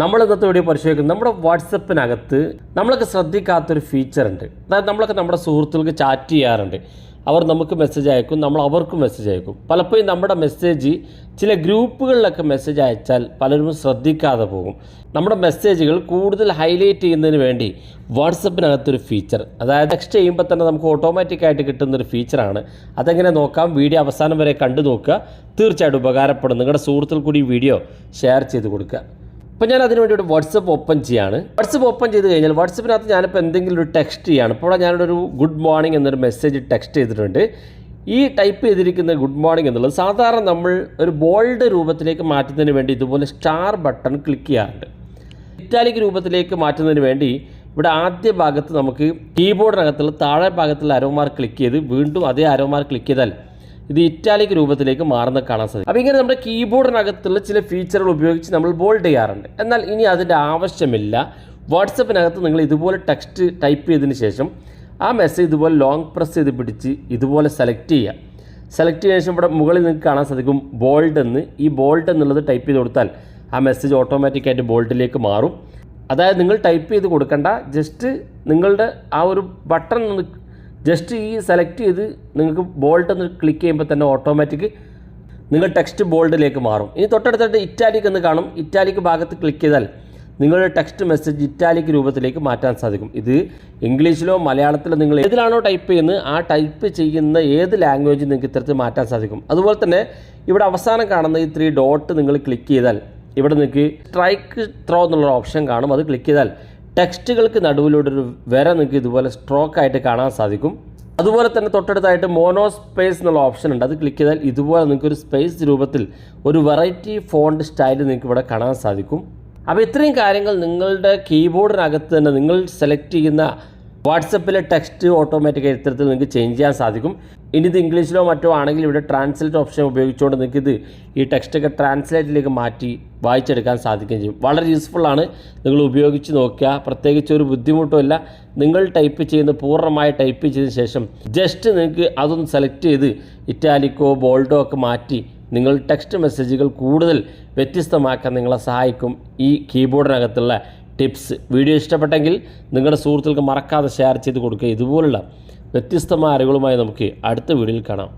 നമ്മൾ ഇന്നത്തെ വീഡിയോ പരിശോധിക്കുന്നത് നമ്മുടെ വാട്സപ്പിനകത്ത് നമ്മളൊക്കെ ശ്രദ്ധിക്കാത്തൊരു ഫീച്ചർ ഉണ്ട്. അതായത് നമ്മളൊക്കെ നമ്മുടെ സുഹൃത്തുക്കൾക്ക് ചാറ്റ് ചെയ്യാറുണ്ട്. അവർ നമുക്ക് മെസ്സേജ് അയക്കും നമ്മൾ അവർക്കും മെസ്സേജ് അയക്കും. പലപ്പോഴും നമ്മുടെ മെസ്സേജ് ചില ഗ്രൂപ്പുകളിലൊക്കെ മെസ്സേജ് അയച്ചാൽ പലരും ശ്രദ്ധിക്കാതെ പോകും. നമ്മുടെ മെസ്സേജുകൾ കൂടുതൽ ഹൈലൈറ്റ് ചെയ്യുന്നതിന് വേണ്ടി വാട്സപ്പിനകത്തൊരു ഫീച്ചർ അതായത് ടെക്സ്റ്റ് ചെയ്യുമ്പോൾ തന്നെ നമുക്ക് ഓട്ടോമാറ്റിക്കായിട്ട് കിട്ടുന്നൊരു ഫീച്ചറാണ് അതെങ്ങനെ നോക്കാം? വീഡിയോ അവസാനം വരെ കണ്ടു നോക്കുക. തീർച്ചയായിട്ടും ഉപകാരപ്പെടും. നിങ്ങളുടെ സുഹൃത്തുക്കൾ കൂടി വീഡിയോ ഷെയർ ചെയ്ത് കൊടുക്കുക. അപ്പോൾ ഞാൻ അതിന് വേണ്ടി ഒരു വാട്സപ്പ് ഓപ്പൺ ചെയ്യാണ്. വാട്സപ്പ് ഓപ്പൺ ചെയ്ത് കഴിഞ്ഞാൽ വാട്സപ്പിനകത്ത് ഞാനിപ്പോൾ എന്തെങ്കിലും ഒരു ടെക്സ്റ്റ് ചെയ്യാണ് ഇപ്പോൾ ഞാനൊരു ഗുഡ് മോർണിംഗ് എന്നൊരു മെസ്സേജ് ടെക്സ്റ്റ് ചെയ്തിട്ടുണ്ട്. ഈ ടൈപ്പ് ചെയ്തിരിക്കുന്ന ഗുഡ് മോർണിംഗ് എന്നുള്ളത് സാധാരണ നമ്മൾ ഒരു ബോൾഡ് രൂപത്തിലേക്ക് മാറ്റുന്നതിന് വേണ്ടി ഇതുപോലെ സ്റ്റാർ ബട്ടൺ ക്ലിക്ക് ചെയ്യാറുണ്ട്. ഇറ്റാലിക് രൂപത്തിലേക്ക് മാറ്റുന്നതിന് വേണ്ടി ഇവിടെ ആദ്യ ഭാഗത്ത് നമുക്ക് കീബോർഡിനകത്തുള്ള താഴെ ഭാഗത്തുള്ള അരോമാർ ക്ലിക്ക് ചെയ്ത് വീണ്ടും അതേ അരോമാർ ക്ലിക്ക് ചെയ്താൽ ഇത് ഇറ്റാലിക് രൂപത്തിലേക്ക് മാറുന്ന കാണാൻ സാധിക്കും. അപ്പോൾ ഇങ്ങനെ നമ്മുടെ കീബോർഡിനകത്തുള്ള ചില ഫീച്ചറുകൾ ഉപയോഗിച്ച് നമ്മൾ ബോൾഡ് ചെയ്യാറുണ്ട്. എന്നാൽ ഇനി അതിന്റെ ആവശ്യമില്ല. വാട്സപ്പിനകത്ത് നിങ്ങൾ ഇതുപോലെ ടെക്സ്റ്റ് ടൈപ്പ് ചെയ്തതിന് ശേഷം ആ മെസ്സേജ് ഇതുപോലെ ലോങ് പ്രസ് ചെയ്ത് പിടിച്ച് ഇതുപോലെ സെലക്ട് ചെയ്യുക. സെലക്ട് ചെയ്തതിനു ശേഷം ഇവിടെ മുകളിൽ നിങ്ങൾക്ക് കാണാൻ സാധിക്കും ബോൾഡ് എന്ന്. ഈ ബോൾഡ് എന്നുള്ളത് ടൈപ്പ് ചെയ്ത് കൊടുത്താൽ ആ മെസ്സേജ് ഓട്ടോമാറ്റിക്കായിട്ട് ബോൾഡിലേക്ക് മാറും. അതായത് നിങ്ങൾ ടൈപ്പ് ചെയ്ത് കൊടുക്കേണ്ട. ജസ്റ്റ് നിങ്ങളുടെ ആ ഒരു ബട്ടൺ ജസ്റ്റ് ഈ സെലക്ട് ചെയ്ത് നിങ്ങൾക്ക് ബോൾഡ് ഒന്ന് ക്ലിക്ക് ചെയ്യുമ്പോൾ തന്നെ ഓട്ടോമാറ്റിക് നിങ്ങൾ ടെക്സ്റ്റ് ബോൾഡിലേക്ക് മാറും. ഇനി തൊട്ടടുത്തായിട്ട് ഇറ്റാലിക് എന്ന് കാണും. ഇറ്റാലിക് ഭാഗത്ത് ക്ലിക്ക് ചെയ്താൽ നിങ്ങളുടെ ടെക്സ്റ്റ് മെസ്സേജ് ഇറ്റാലിക് രൂപത്തിലേക്ക് മാറ്റാൻ സാധിക്കും. ഇത് ഇംഗ്ലീഷിലോ മലയാളത്തിലോ നിങ്ങൾ ഏതിലാണോ ടൈപ്പ് ചെയ്യുന്നത് ആ ടൈപ്പ് ചെയ്യുന്ന ഏത് ലാംഗ്വേജ് നിങ്ങൾക്ക് ഇത്തരത്തിൽ മാറ്റാൻ സാധിക്കും. അതുപോലെ തന്നെ ഇവിടെ അവസാനം കാണുന്ന ഈ ത്രീ ഡോട്ട് നിങ്ങൾ ക്ലിക്ക് ചെയ്താൽ ഇവിടെ നിങ്ങൾക്ക് സ്ട്രൈക്ക് ത്രോ എന്നുള്ള ഓപ്ഷൻ കാണും. അത് ക്ലിക്ക് ചെയ്താൽ ടെക്സ്റ്റുകൾക്ക് നടുവിലൂടെ വര നിങ്ങൾക്ക് ഇതുപോലെ സ്ട്രോക്ക് ആയിട്ട് കാണാൻ സാധിക്കും. അതുപോലെ തന്നെ തൊട്ടടുത്തായിട്ട് മോനോ സ്പേസ് എന്നുള്ള ഓപ്ഷൻ ഉണ്ട്. അത് ക്ലിക്ക് ചെയ്താൽ ഇതുപോലെ നിങ്ങൾക്ക് ഒരു സ്പേസ് രൂപത്തിൽ ഒരു വെറൈറ്റി ഫോണ്ട് സ്റ്റൈൽ നിങ്ങൾക്ക് ഇവിടെ കാണാൻ സാധിക്കും. അപ്പോൾ ഇത്രയും കാര്യങ്ങൾ നിങ്ങളുടെ കീബോർഡിനകത്ത് തന്നെ നിങ്ങൾ സെലക്ട് ചെയ്യുന്ന വാട്സപ്പിലെ ടെക്സ്റ്റ് ഓട്ടോമാറ്റിക് ഇത്തരത്തിൽ നിങ്ങൾക്ക് ചേഞ്ച് ചെയ്യാൻ സാധിക്കും. ഇനി ഇത് ഇംഗ്ലീഷിലോ മറ്റോ ആണെങ്കിൽ ഇവിടെ ട്രാൻസ്ലേറ്റ് ഓപ്ഷൻ ഉപയോഗിച്ചുകൊണ്ട് നിങ്ങൾക്ക് ഇത് ഈ ടെക്സ്റ്റൊക്കെ ട്രാൻസ്ലേറ്റിലേക്ക് മാറ്റി വായിച്ചെടുക്കാൻ സാധിക്കുകയും ചെയ്യും. വളരെ യൂസ്ഫുള്ളാണ് നിങ്ങൾ ഉപയോഗിച്ച് നോക്കുക. പ്രത്യേകിച്ച് ഒരു ബുദ്ധിമുട്ടുമില്ല നിങ്ങൾ ടൈപ്പ് ചെയ്യുന്ന പൂർണമായി ടൈപ്പ് ചെയ്തതിന് ശേഷം ജസ്റ്റ് നിങ്ങൾക്ക് അതൊന്ന് സെലക്ട് ചെയ്ത് ഇറ്റാലിക്കോ ബോൾഡോ ഒക്കെ മാറ്റി നിങ്ങൾ ടെക്സ്റ്റ് മെസ്സേജുകൾ കൂടുതൽ വ്യത്യസ്തമാക്കാൻ നിങ്ങളെ സഹായിക്കും ഈ കീബോർഡിനകത്തുള്ള ടിപ്സ്. വീഡിയോ ഇഷ്ടപ്പെട്ടെങ്കിൽ നിങ്ങളുടെ സുഹൃത്തുക്കൾക്ക് മറക്കാതെ ഷെയർ ചെയ്ത് കൊടുക്കുക. ഇതുപോലുള്ള വ്യത്യസ്തമായ അറിവുകളുമായി നമുക്ക് അടുത്ത വീഡിയോയിൽ കാണാം.